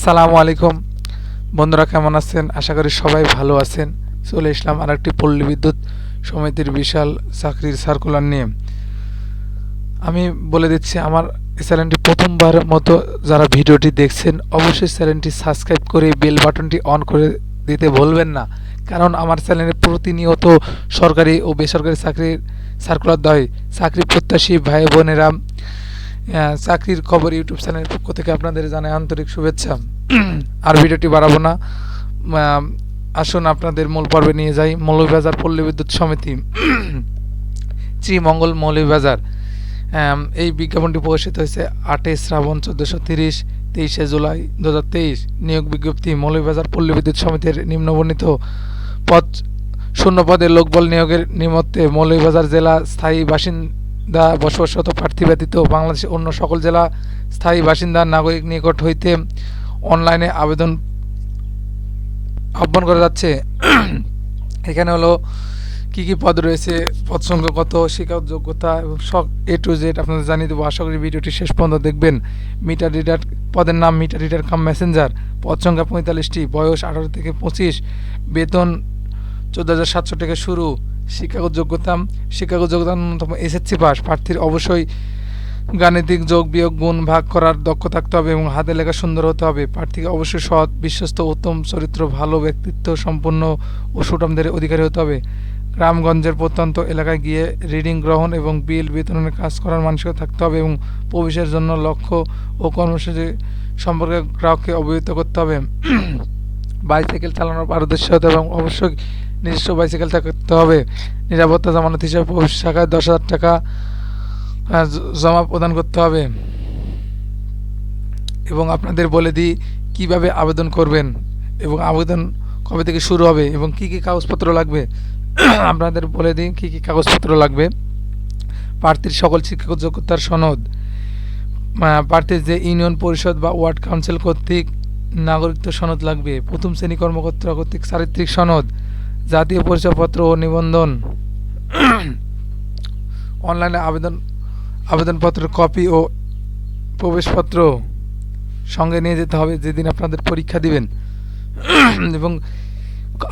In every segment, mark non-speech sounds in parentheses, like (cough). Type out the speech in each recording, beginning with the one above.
আসসালামু আলাইকুম। বন্ধুরা কেমন আছেন? আশা করি সবাই ভালো আছেন। চলে এসলাম আর একটি পল্লী বিদ্যুৎ সমিতির বিশাল চাকরির সার্কুলার নিয়ে। আমি বলে দিচ্ছি, আমার চ্যানেলটি প্রথমবার মতো যারা ভিডিওটি দেখছেন, অবশ্যই চ্যানেলটি সাবস্ক্রাইব করে বেল বাটনটি অন করে দিতে ভুলবেন না। কারণ আমার চ্যানেলে প্রতিনিয়ত সরকারি ও বেসরকারি চাকরির সার্কুলার দেয় চাকরি প্রত্যাশী ভাই বোনেরা চাকরির খবর ইউটিউব চ্যানেলের পক্ষ থেকে আপনাদের জানাই আন্তরিক শুভেচ্ছা। আর ভিডিওটি বাড়াবো না। আসুন আপনাদের মূল পর্বে নিয়ে যাই। মৌলভীবাজার পল্লী বিদ্যুৎ সমিতি শ্রীমঙ্গল মৌলভীবাজার। এই বিজ্ঞাপনটি প্রকাশিত হয়েছে আটই শ্রাবণ চোদ্দোশো তিরিশ, তেইশে জুলাই দু হাজার তেইশ। নিয়োগ বিজ্ঞপ্তি, মৌলভীবাজার পল্লী বিদ্যুৎ সমিতির নিম্নবর্ণিত পদ শূন্য পদে লোকবল নিয়োগের নিমত্তে মৌলভীবাজার জেলা স্থায়ী বাসিন্দা বসবাসরত প্রার্থী ব্যতীত বাংলাদেশের অন্য সকল জেলা স্থায়ী বাসিন্দা নাগরিক নিকট হইতে অনলাইনে আবেদন আহ্বান করা যাচ্ছে। এখানে হলো কি কি পদ রয়েছে, পদ সংখ্যা কত, শিক্ষাগত যোগ্যতা এবং সব এ টু জেড আপনাদের জানিয়ে দেবো। আশা করি ভিডিওটি শেষ পর্যন্ত দেখবেন। মিটার রিডার পদের নাম মিটার রিডার কাম মেসেঞ্জার পদ সংখ্যা পঁয়তাল্লিশটি। বয়স আঠারো থেকে পঁচিশ। বেতন চোদ্দ হাজার সাতশো থেকে শুরু। শিক্ষাগত যোগ্যতা শিক্ষাগত যোগ্যতা ন্যূনতম এসএসসি পাস। প্রার্থীর অবশ্যই গাণিতিক যোগ, বিয়োগ, গুণ ভাগ করার দক্ষ থাকতে হবে এবং হাতে লেখা সুন্দর হতে হবে। প্রার্থীকে অবশ্যই সৎ, বিশ্বস্ত, উত্তম, চরিত্র, ভালো, ব্যক্তিত্ব সম্পন্ন ও সুটামদের অধিকারী হতে হবে। গ্রামগঞ্জের প্রত্যন্ত এলাকায় গিয়ে রিডিং গ্রহণ এবং বিল বিতরণের কাজ করার মানসিকতা থাকতে হবে এবং প্রবেশের জন্য লক্ষ্য ও কর্মসূচি সম্পর্কে গ্রাহককে অবহিত করতে হবে। (clears throat) বাইসাইকেল চালানোর পারদর্শী হতে এবং অবশ্যই নিজস্ব বাইসাইকেল থাকতে হবে। নিরাপত্তা জামানত হিসাবে প্রবেশ শাখায় দশ হাজার টাকা জমা প্রদান করতে হবে। এবং আপনাদের বলে দিই কীভাবে আবেদন করবেন এবং আবেদন কবে থেকে শুরু হবে এবং কি কি কাগজপত্র লাগবে। (clears throat) আপনাদের বলে দিই কি কি কাগজপত্র লাগবে। প্রার্থীর সকল শিক্ষাগত যোগ্যতার সনদ। প্রার্থীর যে ইউনিয়ন পরিষদ বা ওয়ার্ড কাউন্সিল কর্তৃক নাগরিকত্ব সনদ লাগবে। প্রথম শ্রেণি কর্মকর্তা কর্তৃক চারিত্রিক সনদ। জাতীয় পরিচয়পত্র ও নিবন্ধন। অনলাইনে আবেদন, আবেদনপত্রের কপি ও প্রবেশপত্র সঙ্গে নিয়ে যেতে হবে যেদিন আপনাদের পরীক্ষা দিবেন। এবং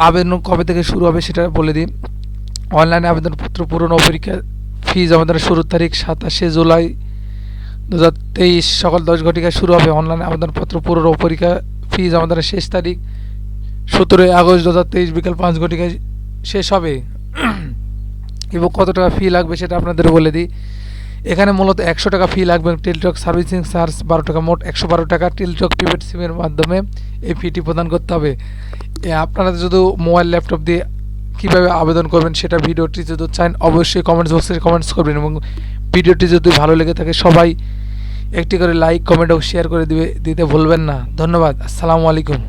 আবেদন কবে থেকে শুরু হবে সেটা বলে দিই। অনলাইনে আবেদনপত্র পূরণ ও পরীক্ষা, ফি জমা দেওয়ার শুরুর তারিখ সাতাশে জুলাই দু হাজার তেইশ, সকাল দশ ঘটিকায় শুরু হবে। অনলাইনে আবেদনপত্র পূরণ ও পরীক্ষা, ফি জমা দেওয়ার শেষ তারিখ সতেরোই আগস্ট দু হাজার তেইশ বিকাল পাঁচ ঘটিকায় শেষ হবে। এবং কত টাকা ফি লাগবে সেটা আপনাদের বলে দিই। এখানে মূলত একশো টাকা ফি লাগবে টেলিটক সার্ভিসিং চার্জ, বারো টাকা মোট একশো বারো টাকা টেলিটক প্রিপেড সিমের মাধ্যমে এই ফিটি প্রদান করতে হবে। আপনারা যদি মোবাইল, ল্যাপটপ দিয়ে কীভাবে আবেদন করবেন সেটা ভিডিওটি যদি চান, অবশ্যই কমেন্টস বক্সে কমেন্টস করবেন এবং ভিডিওটি যদি ভালো লেগে থাকে সবাই একটি করে লাইক কমেন্ট ও শেয়ার করে দিবে, দিতে ভুলবেন না। ধন্যবাদ। আসসালামু আলাইকুম।